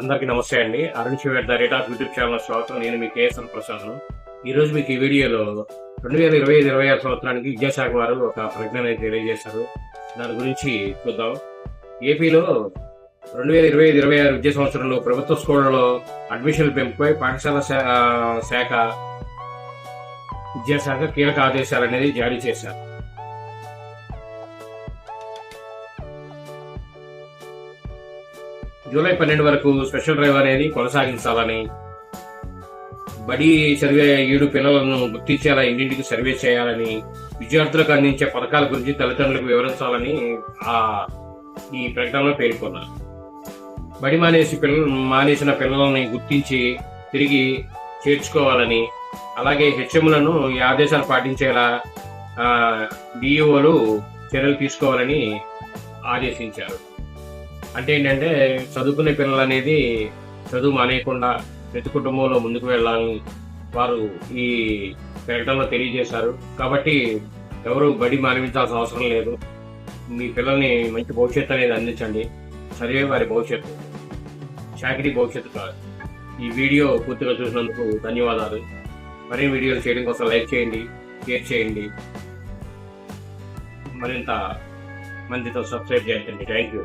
అందరికీ నమస్తే అండి. Arun Shiv the rate of YouTube channel స్వాగతం. నేను మీ కేఎస్ఎన్ ప్రసాద్. ఈరోజు మీకు ఈ వీడియోలో రెండు వేల ఇరవై ఐదు ఇరవై ఆరు సంవత్సరానికి విద్యాశాఖ వారు ఒక ప్రకటన అనేది తెలియజేశారు. దాని గురించి చూద్దాం. ఏపీలో రెండు వేల ఇరవై ఐదు ఇరవై ఆరు విద్యా సంవత్సరంలో ప్రభుత్వ స్కూళ్ళలో అడ్మిషన్ల పెంపుపై పాఠశాల శా- శాఖ విద్యాశాఖ కీలక ఆదేశాలు అనేది జారీ చేశారు. జూలై పన్నెండు వరకు స్పెషల్ డ్రైవ్ అనేది కొనసాగించాలని బడి సర్వే ఏడు పిల్లలను గుర్తించేలా ఇంటింటికి సర్వే చేయాలని విద్యార్థులకు అందించే పథకాల గురించి తల్లిదండ్రులకు వివరించాలని ఆ ఈ ప్రకటనలో పేర్కొన్నారు. బడి మానేసి పిల్లలు మానేసిన పిల్లలని గుర్తించి తిరిగి చేర్చుకోవాలని అలాగే హెచ్ఎంలను ఈ ఆదేశాలు పాటించేలా డిఈఓలు చర్యలు తీసుకోవాలని ఆదేశించారు. అంటే ఏంటంటే చదువుకునే పిల్లలు అనేది చదువు మానేయకుండా ప్రతి కుటుంబంలో ముందుకు వెళ్ళాలని వారు ఈ ప్రకటనలో తెలియజేశారు. కాబట్టి ఎవరు బడి మానవించాల్సిన అవసరం లేదు. మీ పిల్లల్ని మంచి భవిష్యత్తు అనేది అందించండి. చదివే వారి భవిష్యత్తు చాకరీ భవిష్యత్తు కాదు. ఈ వీడియో పూర్తిగా చూసినందుకు ధన్యవాదాలు. మరిన్ని వీడియోలు చేయడం కోసం లైక్ చేయండి షేర్ చేయండి. మరింత మందితో సబ్స్క్రైబ్ చేయండి. Thank you.